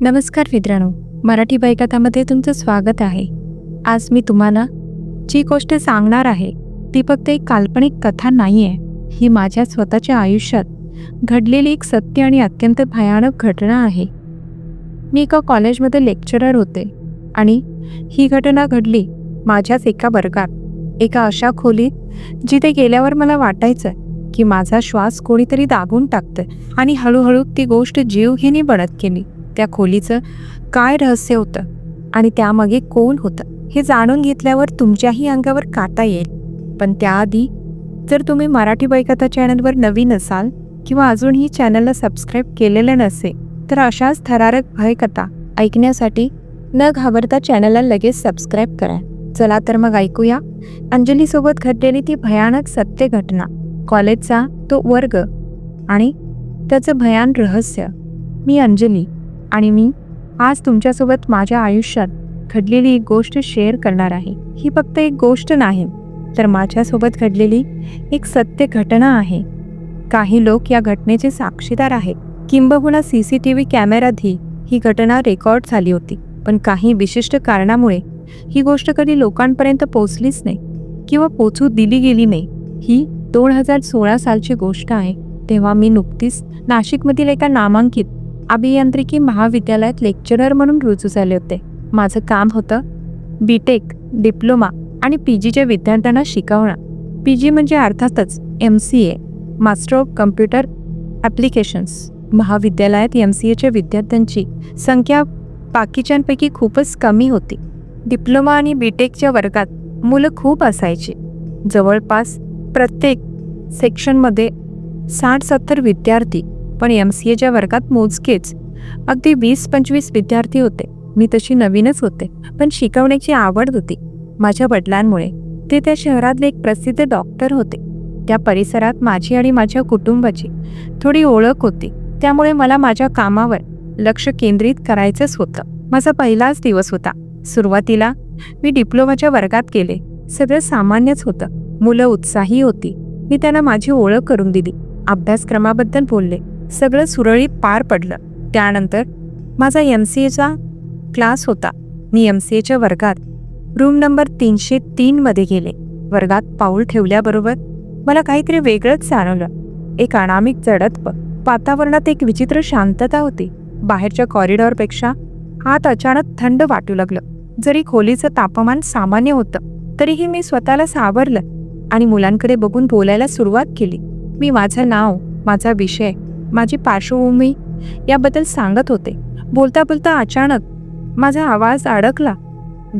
नमस्कार मित्रांनो मराठी बायकथामध्ये तुमचं स्वागत आहे. आज मी तुम्हाला जी गोष्ट सांगणार आहे ती फक्त एक काल्पनिक कथा नाही आहे ही माझ्या स्वतःच्या आयुष्यात घडलेली एक सत्य आणि अत्यंत भयानक घटना आहे. मी एका कॉलेजमध्ये लेक्चरर होते आणि ही घटना घडली माझ्याच एका वर्गात. एका अशा खोलीत जिथे गेल्यावर मला वाटायचं की माझा श्वास कोणीतरी दाबून टाकतं आणि हळूहळू ती गोष्ट जीवघेणी बनत गेली. त्या खोलीचं काय रहस्य होतं आणि त्यामागे कोण होतं हे जाणून घेतल्यावर तुमच्याही अंगावर काटा येईल. पण त्याआधी जर तुम्ही मराठी बैकथा चॅनलवर नवीन असाल किंवा अजूनही चॅनलला सबस्क्राईब केलेलं नसेल तर अशाच थरारक भयकथा ऐकण्यासाठी न घाबरता चॅनलला लगेच सबस्क्राईब करा. चला तर मग ऐकूया अंजलीसोबत घडलेली ती भयानक सत्य घटना. कॉलेजचा तो वर्ग आणि त्याचं भयान रहस्य. मी अंजली. आणि मी आज तुमच्यासोबत माझ्या आयुष्यात घडलेली एक गोष्ट शेअर करणार आहे. ही फक्त एक गोष्ट नाही तर माझ्यासोबत घडलेली एक सत्य घटना आहे. काही लोक या घटनेचे साक्षीदार आहेत. किंबहुना सी सी टी व्ही कॅमेरातही ही घटना रेकॉर्ड झाली होती. पण काही विशिष्ट कारणामुळे ही गोष्ट कधी लोकांपर्यंत पोचलीच नाही किंवा पोचू दिली गेली नाही. ही दोन हजार सोळा सालची गोष्ट आहे. तेव्हा मी नुकतीच नाशिकमधील एका नामांकित अभियांत्रिकी महाविद्यालयात लेक्चरर म्हणून रुजू झाले होते. माझं काम होतं बी टेक डिप्लोमा आणि पी जीच्या विद्यार्थ्यांना शिकवणं. पी जी म्हणजे अर्थातच M C A master of computer applications महाविद्यालयात एम सी एच्या विद्यार्थ्यांची संख्या बाकीच्यांपैकी खूपच कमी होती. डिप्लोमा आणि बी टेकच्या वर्गात मुलं खूप असायची. जवळपास प्रत्येक सेक्शनमध्ये साठ सत्तर विद्यार्थी पण एम सी एच्या वर्गात मोजकेच. अगदी वीस पंचवीस विद्यार्थी होते. मी तशी नवीनच होते. पण शिकवण्याची आवड होती. माझ्या वडिलांमुळे. ते त्या शहरातले एक प्रसिद्ध डॉक्टर होते. त्या परिसरात माझी आणि माझ्या कुटुंबाची थोडी ओळख होती. त्यामुळे मला माझ्या कामावर लक्ष केंद्रित करायचंच होतं. माझा पहिलाच दिवस होता. सुरुवातीला मी डिप्लोमाच्या वर्गात गेले. सगळं सामान्यच होतं. मुलं उत्साही होती. मी त्यांना माझी ओळख करून दिली. अभ्यासक्रमाबद्दल बोलले. सगळं सुरळीत पार पडलं. त्यानंतर माझा एम सी एचा क्लास होता. मी एम सी एच्या वर्गात रूम नंबर तीनशे तीनमध्ये गेले. वर्गात पाऊल ठेवल्याबरोबर मला काहीतरी वेगळंच जाणवलं. एक अनामिक जडत्व. वातावरणात एक विचित्र शांतता होती. बाहेरच्या कॉरिडॉरपेक्षा आत अचानक थंड वाटू लागलं. जरी खोलीचं तापमान सामान्य होतं तरीही मी स्वतःला सावरलं आणि मुलांकडे बघून बोलायला सुरुवात केली. मी माझं नाव माझा विषय माझी पार्श्वभूमी याबद्दल सांगत होते. बोलता बोलता अचानक माझा आवाज अडकला.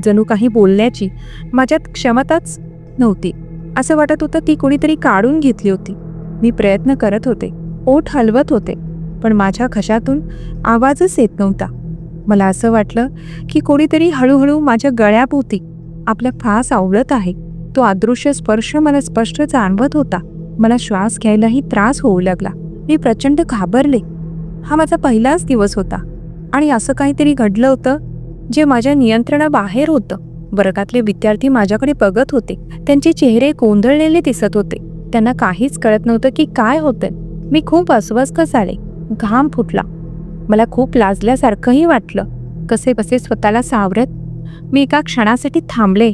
जणू काही बोलण्याची माझ्यात क्षमताच नव्हती. असं वाटत होतं ती कोणीतरी काढून घेतली होती. मी प्रयत्न करत होते. ओठ हलवत होते. पण माझ्या घशातून आवाजच येत नव्हता. मला असं वाटलं की कोणीतरी हळूहळू माझ्या गळ्याभोवती आपला फास आवळत आहे. तो अदृश्य स्पर्श मला स्पष्ट जाणवत होता. मला श्वास घ्यायलाही त्रास होऊ लागला. मी प्रचंड घाबरले. हा माझा पहिलाच दिवस होता आणि असं काहीतरी घडलं होतं जे माझ्या नियंत्रणाबाहेर होतं. वर्गातले विद्यार्थी माझ्याकडे बघत होते. त्यांचे चेहरे गोंधळलेले दिसत होते. त्यांना काहीच कळत नव्हतं की काय होतं मी खूप अस्वस्थ झाले. घाम फुटला. मला खूप लाजल्यासारखंही वाटलं. कसे कसे स्वतःला सावरत. मी एका क्षणासाठी थांबले.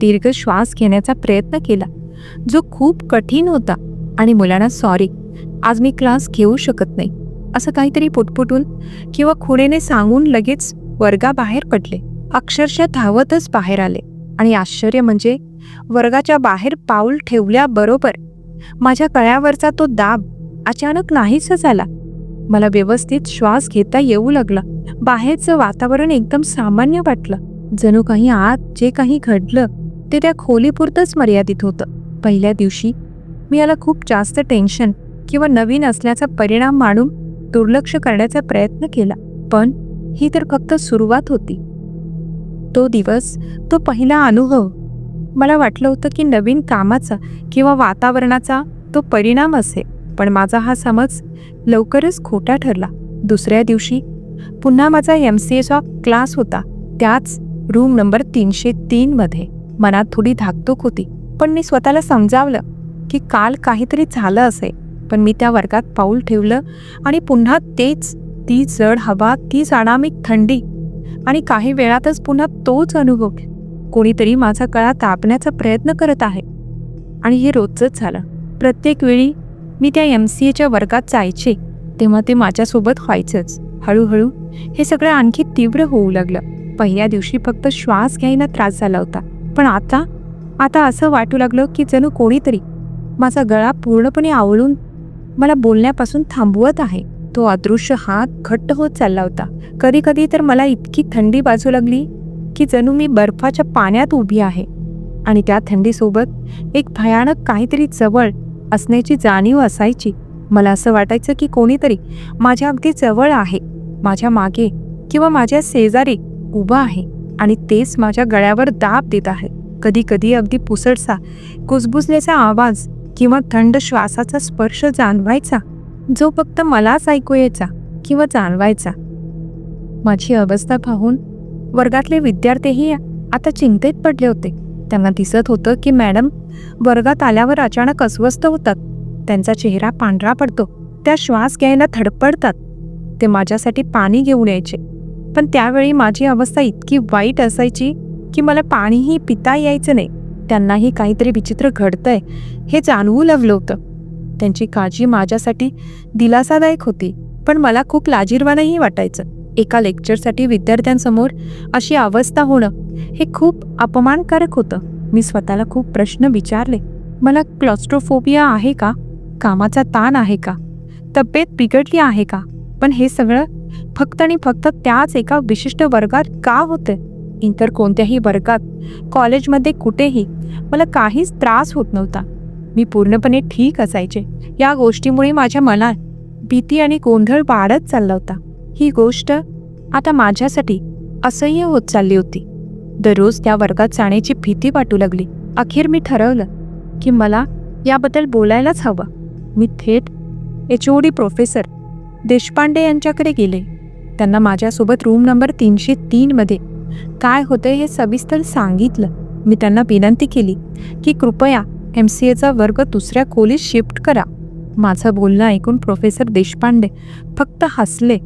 दीर्घ श्वास घेण्याचा प्रयत्न केला. जो खूप कठीण होता आणि मुलांना सॉरी आज मी क्लास घेऊ शकत नाही असं काहीतरी पुटपुटून किंवा खुणेने सांगून लगेच वर्गाबाहेर पडले. अक्षरशः धावतच बाहेर आले. आणि आश्चर्य म्हणजे वर्गाच्या बाहेर पाऊल ठेवल्याबरोबर माझ्या कळ्यावरचा तो दाब अचानक नाहीसा झाला. मला व्यवस्थित श्वास घेता येऊ लागला. बाहेरचं वातावरण एकदम सामान्य वाटलं. जणू काही आत जे काही घडलं ते त्या खोलीपुरतंच मर्यादित होतं. पहिल्या दिवशी मी याला खूप जास्त टेन्शन. किंवा नवीन असल्याचा परिणाम मानून दुर्लक्ष करण्याचा प्रयत्न केला. पण ही तर फक्त सुरुवात होती. तो दिवस तो पहिला अनुभव. मला वाटलं होतं की नवीन कामाचा किंवा वातावरणाचा तो परिणाम असे पण माझा हा समज लवकरच खोटा ठरला. दुसऱ्या दिवशी पुन्हा माझा एम सी एचा क्लास होता त्याच रूम नंबर तीनशे तीनमध्ये मनात थोडी धाकधूक होती पण मी स्वतःला समजावलं की काल काहीतरी झालं असेल. पण मी त्या वर्गात पाऊल ठेवलं आणि पुन्हा तेच ती जड हवा ती अनामिक थंडी आणि काही वेळातच पुन्हा तोच अनुभव कोणीतरी माझा गळा तापण्याचा प्रयत्न करत आहे. आणि हे रोजच झालं. प्रत्येक वेळी मी त्या एम सी एच्या वर्गात जायचे तेव्हा ते माझ्यासोबत व्हायचंच. हळूहळू हे सगळं आणखी तीव्र होऊ लागलं. पहिल्या दिवशी फक्त श्वास घ्यायला त्रास झाला होता. पण आता आता असं वाटू लागलं की जणू कोणीतरी माझा गळा पूर्णपणे आवळून मला बोलण्यापासून थांबवत आहे. तो अदृश्य हात घट्ट होत चालला होता. कधी कधी तर मला इतकी थंडी बाजू लागली की जणू मी बर्फाच्या पाण्यात उभी आहे. आणि त्या थंडीसोबत एक भयानक काहीतरी जवळ असण्याची जाणीव असायची. मला असं वाटायचं की कोणीतरी माझ्या अगदी जवळ आहे माझ्या मागे किंवा माझ्या शेजारी उभा आहे आणि तेच माझ्या गळ्यावर दाब देत आहे. कधी कधी अगदी पुसटसा कुसबुसल्याचा आवाज किंवा थंड श्वासाचा स्पर्श जाणवायचा जो फक्त मलाच ऐकू यायचा किंवा जाणवायचा. माझी अवस्था पाहून वर्गातले विद्यार्थीही आता चिंतेत पडले होते. त्यांना दिसत होतं की मॅडम वर्गात आल्यावर अचानक अस्वस्थ होतात. त्यांचा चेहरा पांढरा पडतो. त्या श्वास घ्यायला थडपडतात ते माझ्यासाठी पाणी घेऊन यायचे. पण त्यावेळी माझी अवस्था इतकी वाईट असायची की मला पाणीही पिता यायचं नाही. त्यांनाही काहीतरी विचित्र घडतंय हे जाणवू लागलं होतं. त्यांची काळजी माझ्यासाठी दिलासादायक होती पण मला खूप लाजीरवानंही वाटायचं. एका लेक्चरसाठी विद्यार्थ्यांसमोर अशी अवस्था होणं हे खूप अपमानकारक होतं. मी स्वतःला खूप प्रश्न विचारले मला क्लॉस्ट्रोफोबिया आहे का? कामाचा ताण आहे का? तब्येत बिघडली आहे का? पण हे सगळं फक्त आणि फक्त त्याच एका विशिष्ट वर्गात का होतं इतर कोणत्याही वर्गात कॉलेजमध्ये कुठेही मला काहीच त्रास होत नव्हता. मी पूर्णपणे ठीक असायचे. या गोष्टीमुळे माझ्या मनात भीती आणि गोंधळ वाढत चालला होता. ही गोष्ट आता माझ्यासाठी असह्य होत चालली होती. दररोज त्या वर्गात जाण्याची भीती वाटू लागली. अखेर मी ठरवलं की मला याबद्दल बोलायलाच हवं. मी थेट H O D professor Deshpande यांच्याकडे गेले. त्यांना माझ्यासोबत रूम नंबर तीनशे तीनमध्ये काय होतं हे सविस्तर सांगितलं. मी त्यांना विनंती केली की कृपया एम सी एचा वर्ग दुसऱ्या खोलीत शिफ्ट करा. माझं बोलणं ऐकून प्रोफेसर देशपांडे फक्त हसले.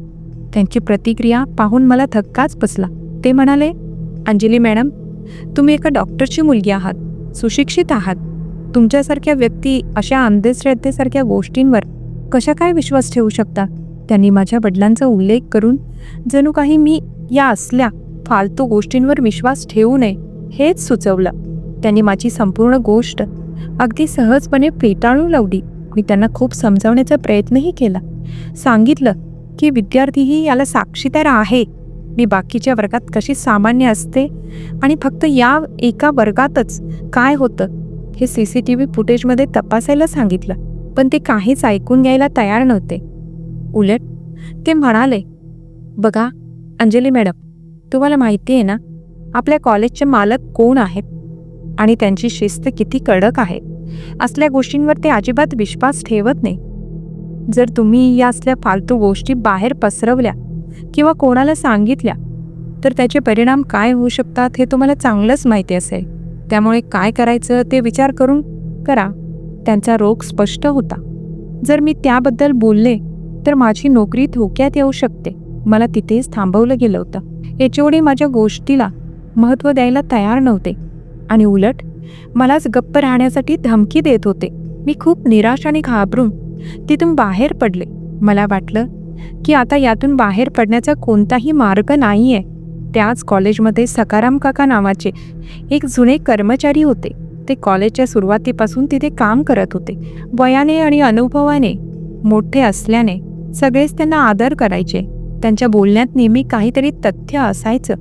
त्यांची प्रतिक्रिया पाहून मला धक्काच बसला. ते म्हणाले अंजली मॅडम तुम्ही एका डॉक्टरची मुलगी आहात सुशिक्षित आहात. तुमच्यासारख्या व्यक्ती अशा अंधश्रद्धेसारख्या गोष्टींवर कशा काय विश्वास ठेवू शकता? त्यांनी माझ्या वडिलांचा उल्लेख करून जणू काही मी या असल्या फालतू गोष्टींवर विश्वास ठेवू नये हेच सुचवलं. त्यांनी माझी संपूर्ण गोष्ट अगदी सहजपणे फेटाळून लावली. मी त्यांना खूप समजावण्याचा प्रयत्नही केला. सांगितलं की विद्यार्थीही याला साक्षीदार आहे. मी बाकीच्या वर्गात कशी सामान्य असते? आणि फक्त या एका वर्गातच काय होतं? हे सी सी टी व्ही फुटेजमध्ये तपासायला सांगितलं. पण ते काहीच ऐकून घ्यायला तयार नव्हते. उलट ते म्हणाले बघा अंजली मॅडम तुम्हाला माहिती आहे ना आपल्या कॉलेजचे मालक कोण आहेत? आणि त्यांची शिस्त किती कडक आहे? असल्या गोष्टींवर ते अजिबात विश्वास ठेवत नाही. जर तुम्ही या असल्या फालतू गोष्टी बाहेर पसरवल्या किंवा कोणाला सांगितल्या तर त्याचे परिणाम काय होऊ शकतात हे तुम्हाला चांगलंच माहिती असेल. त्यामुळे काय करायचं ते विचार करून करा. त्यांचा रोग स्पष्ट होता. जर मी त्याबद्दल बोलले तर माझी नोकरी धोक्यात येऊ शकते. मला तिथेच थांबवलं गेलं होतं. एचओडी माझ्या गोष्टीला महत्त्व द्यायला तयार नव्हते. आणि उलट मलाच गप्प राहण्यासाठी धमकी देत होते. मी खूप निराश आणि घाबरून तिथून बाहेर पडले. मला वाटलं की आता यातून बाहेर पडण्याचा कोणताही मार्ग नाही आहे त्याच कॉलेजमध्ये सकाराम काका नावाचे एक जुने कर्मचारी होते. ते कॉलेजच्या सुरुवातीपासून तिथे काम करत होते. वयाने आणि अनुभवाने मोठे असल्याने सगळेच त्यांना आदर करायचे. त्यांच्या बोलण्यात नेहमी काहीतरी तथ्य असायचं.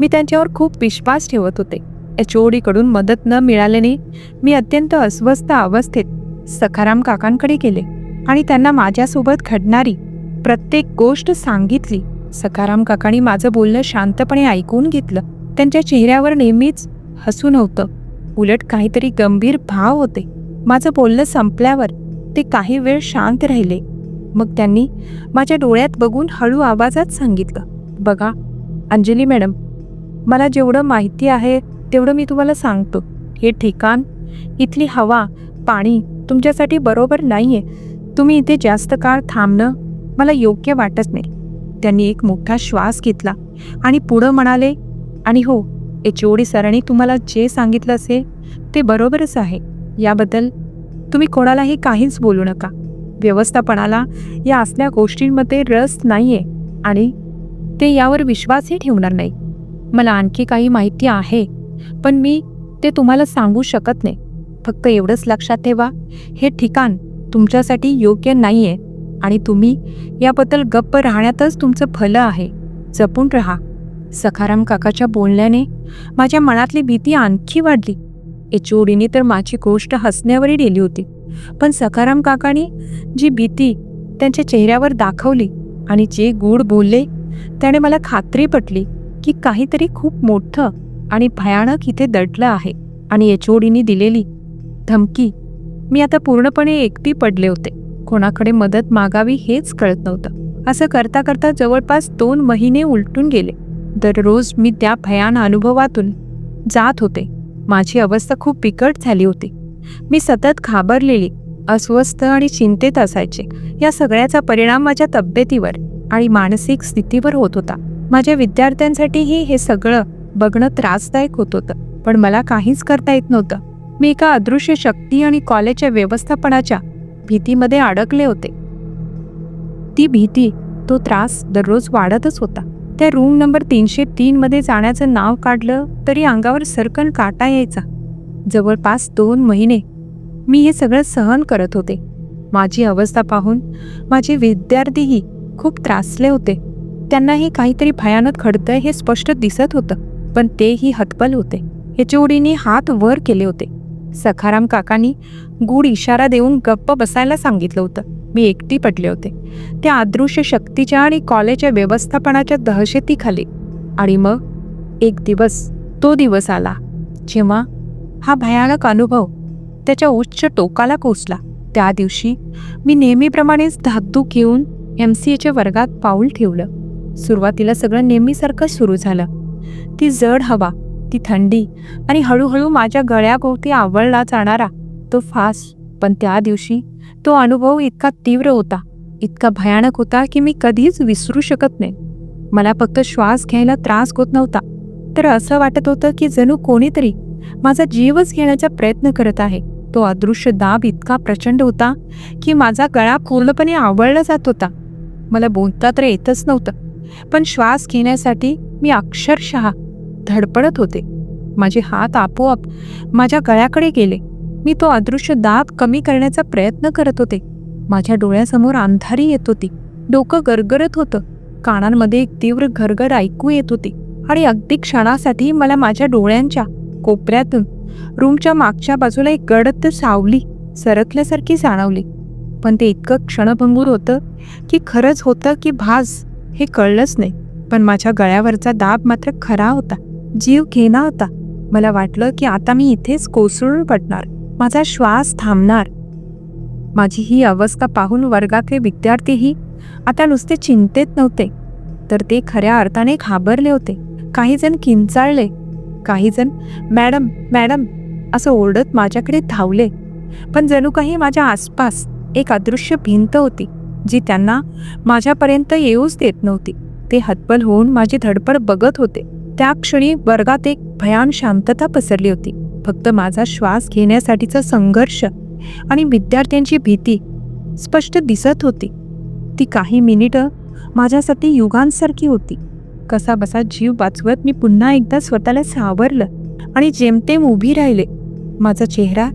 मी त्यांच्यावर खूप विश्वास ठेवत होते. एच ओ डीकडून मदत न मिळाल्याने मी अत्यंत अस्वस्थ अवस्थेत सखाराम काकांकडे गेले आणि त्यांना माझ्यासोबत घडणारी प्रत्येक गोष्ट सांगितली. सखाराम काकांनी माझं बोलणं शांतपणे ऐकून घेतलं. त्यांच्या चेहऱ्यावर नेहमीच हसू नव्हतं उलट काहीतरी गंभीर भाव होते. माझं बोलणं संपल्यावर ते काही वेळ शांत राहिले. मग त्यांनी माझ्या डोळ्यात बघून हळू आवाजात सांगितलं बघा अंजली मॅडम मला जेवढं माहिती आहे तेवढं मी तुम्हाला सांगतो. हे ठिकाण इथली हवा पाणी तुमच्यासाठी बरोबर नाही आहे तुम्ही इथे जास्त काळ थांबणं मला योग्य वाटत नाही. त्यांनी एक मोठा श्वास घेतला आणि पुढं म्हणाले आणि हो एच ओ सरांनी तुम्हाला जे सांगितलं असेल ते बरोबरच आहे. याबद्दल तुम्ही कोणालाही काहीच बोलू नका. व्यवस्थापनाला या असल्या गोष्टींमध्ये रस नाहीये आणि ते यावर विश्वासही ठेवणार नाही. मला आणखी काही माहिती आहे पण मी ते तुम्हाला सांगू शकत नाही. फक्त एवढंच लक्षात ठेवा हे ठिकाण तुमच्यासाठी योग्य नाही आहे आणि तुम्ही याबद्दल गप्प राहण्यातच तुमचं भलं आहे. जपून राहा. सखाराम काकाच्या बोलण्याने माझ्या मनातली भीती आणखी वाढली. एचओडीने तर माझी गोष्ट हसण्यावरही दिली होती. पण सखाराम काकांनी जी भीती त्यांच्या चेहऱ्यावर दाखवली आणि जे गूढ बोलले त्याने मला खात्री पटली की काहीतरी खूप मोठं आणि भयानक इथे दडलं आहे आणि एच ओ दिलेली धमकी मी आता पूर्णपणे एकटी पडले होते. कोणाकडे मदत मागावी हेच कळत नव्हतं. असं करता करता जवळपास दोन महिने उलटून गेले. दररोज मी त्या भयान अनुभवातून जात होते. माझी अवस्था खूप बिकट झाली होती. मी सतत घाबरलेली अस्वस्थ आणि चिंतेत असायचे. या सगळ्याचा परिणाम माझ्या तब्येतीवर आणि मानसिक स्थितीवर होत होता. माझ्या विद्यार्थ्यांसाठीही हे सगळं बघणं त्रासदायक होत होतं पण मला काहीच करता येत नव्हतं. मी एका अदृश्य शक्ती आणि कॉलेजच्या व्यवस्थापनाच्या भीतीमध्ये अडकले होते. ती भीती तो त्रास दररोज वाढतच होता. त्या रूम नंबर तीनशे तीनमध्ये जाण्याचं नाव काढलं तरी अंगावर सरकन काटा यायचा. जवळपास दोन महिने मी हे सगळं सहन करत होते. माझी अवस्था पाहून माझे विद्यार्थीही खूप त्रासले होते. त्यांनाही काहीतरी भयानक घडतंय हे स्पष्ट दिसत होतं पण तेही हतबल होते. ह्याच्या हात वर केले होते. सखाराम काकांनी गूढ इशारा देऊन गप्प बसायला सांगितलं होतं. मी एकटी पडले होते. त्या अदृश्य शक्तीच्या आणि कॉलेजच्या व्यवस्थापनाच्या दहशतीखाली. आणि मग एक दिवस तो दिवस आला जेव्हा हा भयानक अनुभव त्याच्या उच्च टोकाला कोसला त्या दिवशी मी नेहमीप्रमाणेच धाकधूक घेऊन एम सी एच्या वर्गात पाऊल ठेवलं. सुरुवातीला सगळं नेहमीसारखं सुरू झालं. ती जड हवा ती थंडी आणि हळूहळू माझ्या गळ्याभोवती आवळला जाणारा तो फास पण त्या दिवशी तो अनुभव इतका तीव्र होता इतका भयानक होता की मी कधीच विसरू शकत नाही. मला फक्त श्वास घ्यायला त्रास होत नव्हता. तर असं वाटत होतं की जणू कोणीतरी माझा जीवच घेण्याचा प्रयत्न करत आहे. तो अदृश्य दाब इतका प्रचंड होता की माझा गळा पूर्णपणे आवळला जात होता. मला बोलता तर येतच नव्हतं पण श्वास घेण्यासाठी मी अक्षरशः धडपडत होते. माझे हात आपोआप माझ्या गळ्याकडे गेले. मी तो अदृश्य दाब कमी करण्याचा प्रयत्न करत होते. माझ्या डोळ्यासमोर अंधारी येत होती. डोकं गरगरत होतं. कानांमध्ये एक तीव्र घरघर ऐकू येत होती आणि अगदी क्षणासाठी मला माझ्या डोळ्यांच्या कोपऱ्यातून. रूमच्या मागच्या बाजूला एक गडद सावली सरकल्यासारखी जाणवली. पण ते इतकं क्षणभंगूर होतं की खरंच होतं की भास हे कळलंच नाही. पण माझ्या गळ्यावरचा दाब मात्र खरा होता. जीव घेणा होता. मला वाटलं की आता मी इथेच कोसळून पडणार. माझा श्वास थांबणार. माझी ही अवस्था पाहून वर्गातले विद्यार्थीही आता नुसते चिंतेत नव्हते. तर ते खऱ्या अर्थाने घाबरले होते. काही जण किंचाळले. काहीजण मॅडम मॅडम असं ओरडत माझ्याकडे धावले. पण जणू काही माझ्या आसपास एक अदृश्य भिंत होती जी त्यांना माझ्यापर्यंत येऊच देत नव्हती. ते हतबल होऊन माझी धडपड बघत होते. त्या क्षणी वर्गात एक भयान शांतता पसरली होती. फक्त माझा श्वास घेण्यासाठीचा संघर्ष आणि विद्यार्थ्यांची भीती स्पष्ट दिसत होती. ती काही मिनिटं माझ्यासाठी युगांसारखी होती. कसा बसा जीव वाचवत मी पुन्हा एकदा स्वतःला सावरलं आणि जेमतेम उभी राहिले. माझा चेहरा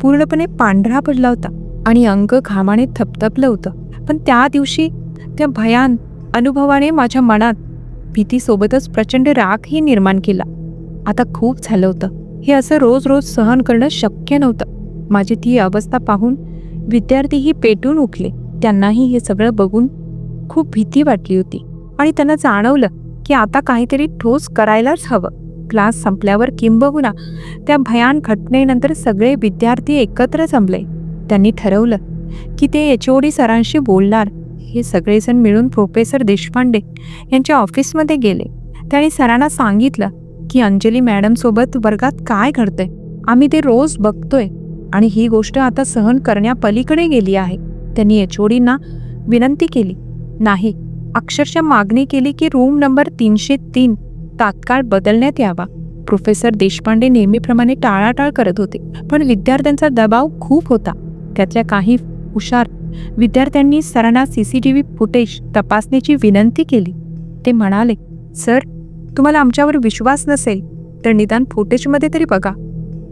पूर्णपणे पांढरा पडला होता आणि अंग घामाने थपथपलं होतं. पण त्या दिवशी त्या भयान अनुभवाने माझ्या मनात भीतीसोबतच प्रचंड रागही निर्माण केला. आता खूप झालं होतं. हे असं रोज रोज सहन करणं शक्य नव्हतं. माझी ती अवस्था पाहून विद्यार्थीही पेटून उठले. त्यांनाही हे सगळं बघून खूप भीती वाटली होती आणि त्यांना जाणवलं की आता काहीतरी ठोस करायलाच हवं. क्लास संपल्यावर किंबहुना त्या भयान घटनेनंतर सगळे विद्यार्थी एकत्र जमले. त्यांनी ठरवलं की ते एच ओ डी सरांशी बोलणार. हे सगळेजण मिळून प्रोफेसर देशपांडे यांच्या ऑफिसमध्ये गेले. त्यांनी सरांना सांगितलं की अंजली मॅडमसोबत वर्गात काय घडतंय? आम्ही ते रोज बघतोय आणि ही गोष्ट आता सहन करण्यापलीकडे गेली आहे. त्यांनी एच ओ विनंती केली. नाही अक्षरशः मागणी केली की रूम नंबर तीनशे तीन तात्काळ बदलण्यात यावा. प्रोफेसर देशपांडे नेहमीप्रमाणे टाळाटाळ करत होते पण विद्यार्थ्यांचा दबाव खूप होता. त्यातल्या काही हुशार विद्यार्थ्यांनी सरांना C C T V footage तपासण्याची विनंती केली. ते म्हणाले सर तुम्हाला आमच्यावर विश्वास नसेल तर निदान फुटेजमध्ये तरी बघा.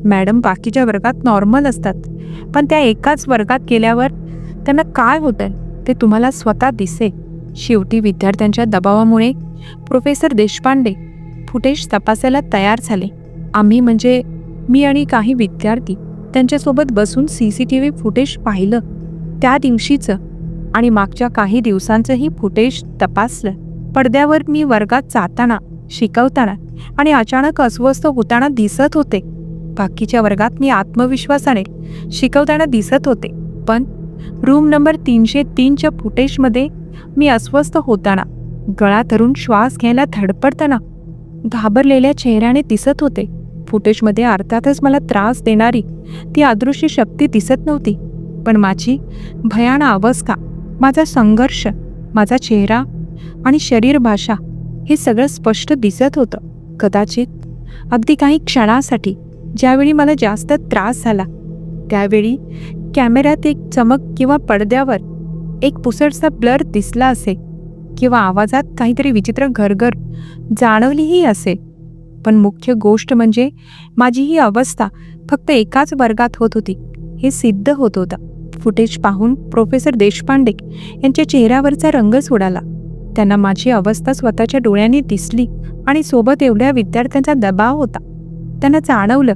मॅडम बाकीच्या वर्गात नॉर्मल असतात पण त्या एकाच वर्गात गेल्यावर त्यांना काय होतं ते तुम्हाला स्वतः दिसे शेवटी विद्यार्थ्यांच्या दबावामुळे प्रोफेसर देशपांडे फुटेज तपासायला तयार झाले. आम्ही म्हणजे मी आणि काही विद्यार्थी त्यांच्यासोबत बसून C C T V footage पाहिलं. त्या दिवशीचं आणि मागच्या काही दिवसांचंही फुटेज तपासलं. पडद्यावर मी वर्गात जाताना शिकवताना आणि अचानक अस्वस्थ होताना दिसत होते. बाकीच्या वर्गात मी आत्मविश्वासाने शिकवताना दिसत होते. पण रूम नंबर तीनशे तीनच्या फुटेजमध्ये मी अस्वस्थ होताना. गळा धरून श्वास घ्यायला धडपडताना. घाबरलेल्या चेहऱ्याने दिसत होते. फुटेजमध्ये अर्थातच मला त्रास देणारी ती अदृश्य शक्ती दिसत नव्हती. पण माझी भयान अवस्था माझा संघर्ष माझा चेहरा आणि शरीरभाषा हे सगळं स्पष्ट दिसत होतं. कदाचित अगदी काही क्षणासाठी ज्यावेळी मला जास्त त्रास झाला त्यावेळी कॅमेऱ्यात एक चमक किंवा पडद्यावर एक पुसटसा ब्लर दिसला असे किंवा आवाजात काहीतरी विचित्र घरघर जाणवलीही असे. पण मुख्य गोष्ट म्हणजे माझी ही अवस्था फक्त एकाच वर्गात होत होती. हे सिद्ध होत होतं. फुटेज पाहून प्रोफेसर देशपांडे यांच्या चेहऱ्यावरचा रंगच उडाला त्यांना माझी अवस्था स्वतःच्या डोळ्यांनी दिसली आणि सोबत एवढ्या विद्यार्थ्यांचा दबाव होता. त्यांना जाणवलं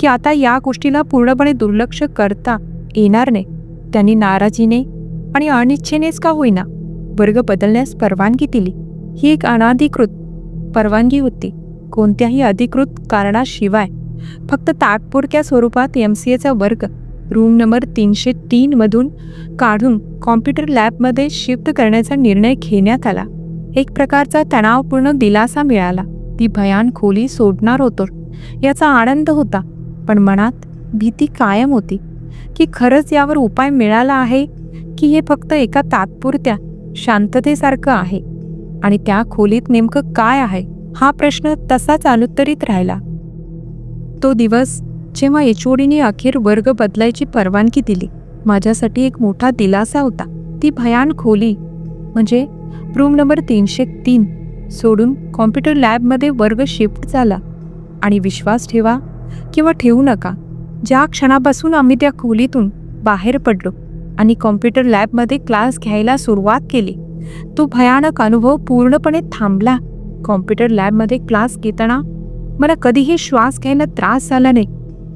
की आता या गोष्टीला पूर्णपणे दुर्लक्ष करता येणार नाही. त्यांनी नाराजीने आणि अनिच्छेनेच का होईना? वर्ग बदलण्यास परवानगी दिली. ही एक अनाधिकृत परवानगी होती. कोणत्याही अधिकृत कारणाशिवाय. फक्त तात्पुरत्या स्वरूपात एम सी एचा वर्ग रूम नंबर तीनशे तीनमधून काढून कॉम्प्युटर लॅबमध्ये शिफ्ट करण्याचा निर्णय घेण्यात आला. एक प्रकारचा तणावपूर्ण दिलासा मिळाला. ती भयान खोली सोडणार होतो. याचा आनंद होता. पण मनात भीती कायम होती. की खरंच यावर उपाय मिळाला आहे? की हे फक्त एका तात्पुरत्या शांततेसारखं आहे. आणि त्या खोलीत नेमकं काय आहे हा प्रश्न तसाच अनुत्तरित राहिला. तो दिवस जेव्हा एचओडीने अखेर वर्ग बदलायची परवानगी दिली माझ्यासाठी एक मोठा दिलासा होता. ती भयान खोली म्हणजे रूम नंबर तीनशे तीन सोडून कॉम्प्युटर लॅबमध्ये वर्ग शिफ्ट झाला. आणि विश्वास ठेवा किंवा ठेवू नका ज्या क्षणापासून आम्ही त्या खोलीतून बाहेर पडलो आणि कॉम्प्युटर लॅबमध्ये क्लास घ्यायला सुरुवात केली. तो भयानक अनुभव पूर्णपणे थांबला. कॉम्प्युटर लॅबमध्ये क्लास घेताना मला कधीही श्वास घ्यायला त्रास झाला नाही.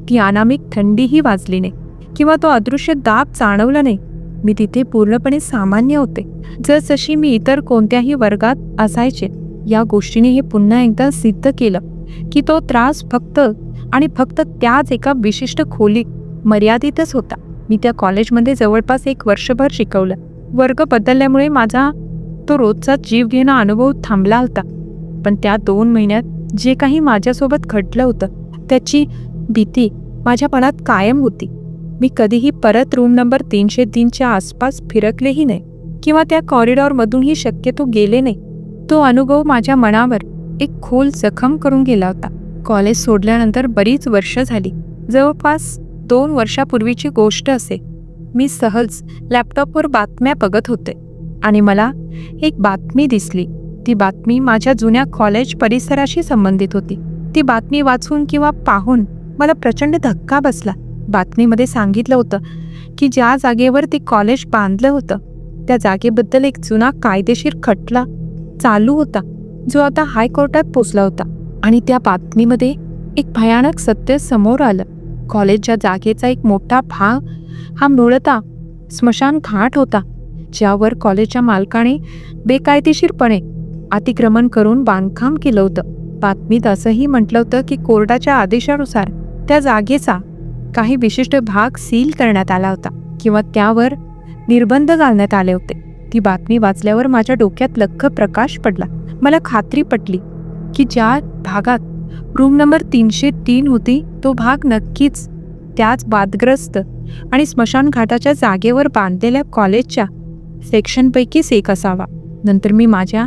ती अनामिक थंडीही वाजली नाही किंवा तो अदृश्य दाब जाणवला नाही. मी तिथे पूर्णपणे सामान्य होते. जसजशी मी इतर कोणत्याही वर्गात असायचे या गोष्टीने हे पुन्हा एकदा सिद्ध केलं की तो त्रास फक्त आणि फक्त त्याच एका विशिष्ट खोलीत मर्यादितच होता. मी त्या कॉलेजमध्ये जवळपास एक वर्षभर शिकवलं. वर्ग बदलल्यामुळे माझा तो रोजचा जीव घेणं अनुभव थांबला होता. पण त्या दोन महिन्यात जे काही माझ्यासोबत घडलं होतं त्याची भीती माझ्या मनात कायम होती. मी कधीही परत रूम नंबर तीनशे तीनच्या आसपास फिरकलेही नाही किंवा त्या कॉरिडॉरमधूनही शक्यतो गेले नाही. तो अनुभव माझ्या मनावर एक खोल जखम करून गेला होता. कॉलेज सोडल्यानंतर बरीच वर्ष झाली. जवळपास दोन वर्षापूर्वीची गोष्ट असे. मी सहज लॅपटॉपवर बातम्या बघत होते. आणि मला एक बातमी दिसली. ती बातमी माझ्या जुन्या कॉलेज परिसराशी संबंधित होती. ती बातमी वाचून किंवा पाहून मला प्रचंड धक्का बसला. बातमीमध्ये सांगितलं होतं की ज्या जागेवर ते कॉलेज बांधलं होतं त्या जागेबद्दल एक जुना कायदेशीर खटला चालू होता जो आता हायकोर्टात पोचला होता. आणि त्या बातमीमध्ये एक भयानक सत्य समोर आलं. कॉलेजच्या जागेचा एक मोठा भाग हा मूळतः स्मशान घाट होता ज्यावर कॉलेजच्या मालकाने बेकायदेशीरपणे अतिक्रमण करून बांधकाम केलं होतं. बातमीत असंही म्हटलं होतं की कोर्टाच्या आदेशानुसार त्या जागेचा काही विशिष्ट भाग सील करण्यात आला होता किंवा त्यावर निर्बंध घालण्यात आले होते. ती बातमी वाचल्यावर माझ्या डोक्यात लख्ख प्रकाश पडला. मला खात्री पटली की ज्या भागात रूम नंबर तीनशे तीन होती. तो भाग नक्कीच त्याच वादग्रस्त आणि स्मशानघाटाच्या जागेवर बांधलेल्या कॉलेजच्या सेक्शनपैकीच एक असावा. नंतर मी माझ्या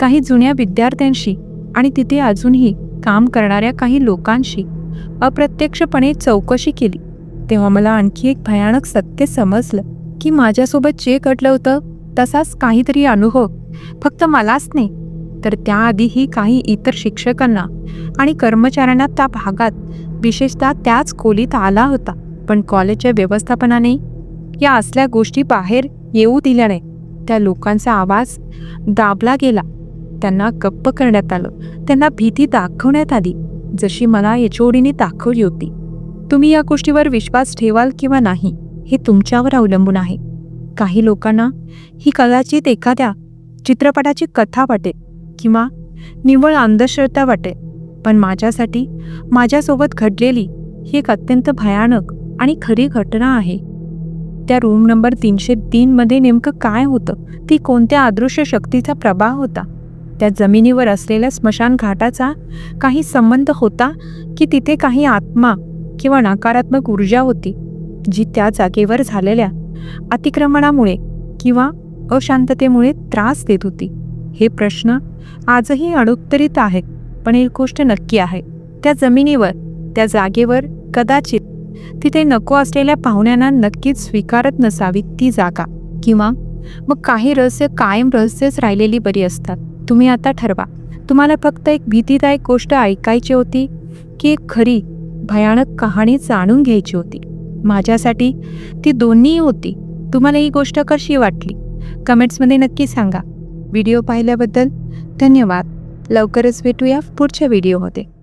काही जुन्या विद्यार्थ्यांशी आणि तिथे अजूनही काम करणाऱ्या काही लोकांशी अप्रत्यक्षपणे चौकशी केली. तेव्हा मला आणखी एक भयानक सत्य समजलं की माझ्यासोबत जे घडलं होतं तसाच काहीतरी अनुभव फक्त मलाच नाही तर त्याआधीही काही इतर शिक्षकांना आणि कर्मचाऱ्यांना त्या भागात विशेषतः त्याच खोलीत आला होता. पण कॉलेजच्या व्यवस्थापनाने या असल्या गोष्टी बाहेर येऊ दिल्या नाही त्या लोकांचा आवाज दाबला गेला. त्यांना गप्प करण्यात आलं. त्यांना भीती दाखवण्यात आली. जशी मला एचओडीने दाखवली होती. तुम्ही या गोष्टीवर विश्वास ठेवाल किंवा नाही हे तुमच्यावर अवलंबून आहे. काही लोकांना ही कदाचित एखाद्या चित्रपटाची कथा वाटेल. किंवा निव्वळ अंधश्रद्धा वाटेल पण माझ्यासाठी माझ्यासोबत घडलेली ही एक अत्यंत भयानक आणि खरी घटना आहे. त्या रूम नंबर तीनशे तीनमध्ये नेमकं काय होतं? ती कोणत्या अदृश्य शक्तीचा प्रभाव होता? त्या जमिनीवर असलेल्या स्मशान घाटाचा काही संबंध होता की तिथे काही आत्मा किंवा नकारात्मक ऊर्जा होती जी त्या जागेवर झालेल्या अतिक्रमणामुळे किंवा अशांततेमुळे त्रास देत होती? हे प्रश्न आजही अडुत्तरीत आहेत पण एक गोष्ट नक्की आहे. त्या जमिनीवर त्या जागेवर कदाचित तिथे नको असलेल्या पाहुण्यांना नक्कीच स्वीकारत नसावी ती जागा. किंवा मग काही रहस्य कायम रहस्यच राहिलेली बरी असतात. तुम्ही आता ठरवा. तुम्हाला फक्त एक भीतीदायक गोष्ट ऐकायची होती की एक खरी भयानक कहाणी जाणून घ्यायची होती. माझ्यासाठी ती दोन्ही होती. तुम्हाला ही गोष्ट कशी वाटली? कमेंट्समध्ये नक्की सांगा. व्हिडिओ पाहिल्याबद्दल धन्यवाद. लवकरच भेटूया पुढच्या व्हिडिओमध्ये